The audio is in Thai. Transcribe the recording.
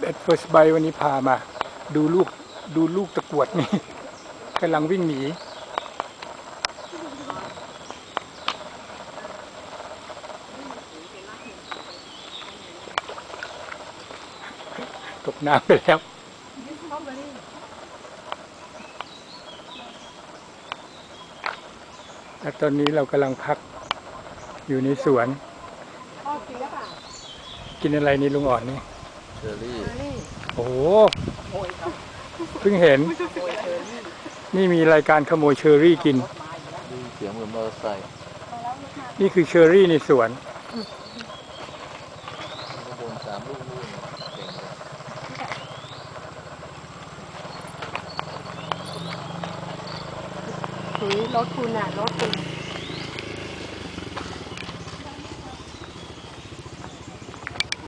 เอ็ดเฟิร์สไบวันนี้พามา ดูลูกดูลูกตะกรวดนี่กำลังวิ่งหนีตกน้ำไปแล้วและตอนนี้เรากำลังพักอยู่ในสวนพ่อกินแล้วเปล่ากินอะไรนี่ลุงอ่อนนี่ เชอรี่เชอรี่ โอ้โหโอ้ยครับเพิ่งเห็นโอ้ยเชอรี่นี่มีรายการขโมยเชอรี่กินได้ยิน เสียงเหมือนมอเตอร์ไซค์นี่คือเชอรี่ในสวนข้างบนสามลูกนู่นเก่งเลยถุยรถคุณอะรถคุณ